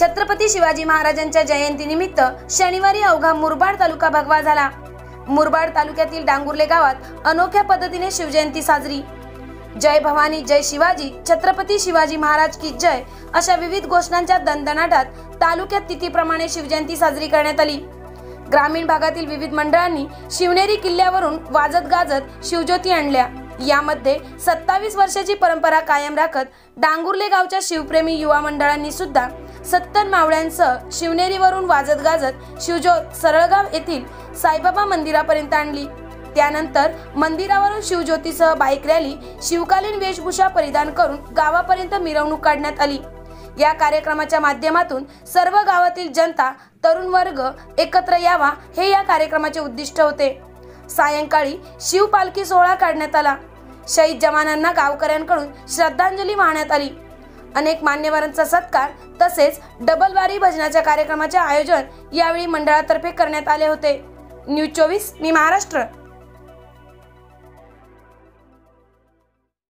छत्रपती शिवाजी महाराजांच्या जयंतीनिमित्त शनिवारी अवघा मुरबाड तालुका भगवा झाला. मुरबाड तालुक्यातील डांगुर्ले गावात अनोख्या पद्धतीने शिवजयंती साजरी. जय भवानी जय शिवाजी छत्रपती शिवाजी महाराज की जय अशा विविध घोषणांच्या दणदणाटात तालुक्यात तिथीप्रमाणे शिवजयंती साजरी करण्यात आली. ग्रामीण भागातील विविध मंडळांनी शिवनेरी किल्ल्यावरून वाजत गाजत शिवज्योती आणल्या. यामध्ये सत्तावीस वर्षाची परंपरा कायम राखत डांगुर्ले गावच्या शिवप्रेमी युवा मंडळांनी सुद्धा सत्तर मावळ्यांसह शिवनेरीवरून वाजत गाजत शिवज्योत सरळगाव येथील साईबाबा मंदिरापर्यंत आणली. त्यानंतर मंदिरावरून शिवज्योतीसह बाईक रॅली शिवकालीन वेशभूषा परिधान करून गावापर्यंत मिरवणूक काढण्यात आली. या कार्यक्रमाच्या माध्यमातून सर्व गावातील जनता तरुण वर्ग एकत्र यावा हे या कार्यक्रमाचे उद्दिष्ट होते. सायंकाळी शिवपालखी सोहळा काढण्यात आला. शहीद जवानांना गावकऱ्यांकडून श्रद्धांजली वाहण्यात आली. अनेक मान्यवरांचा सत्कार तसेच डबलवारी भजनाच्या कार्यक्रमाचे आयोजन यावेळी मंडळातर्फे करण्यात आले होते. न्यूज चोवीस मी महाराष्ट्र.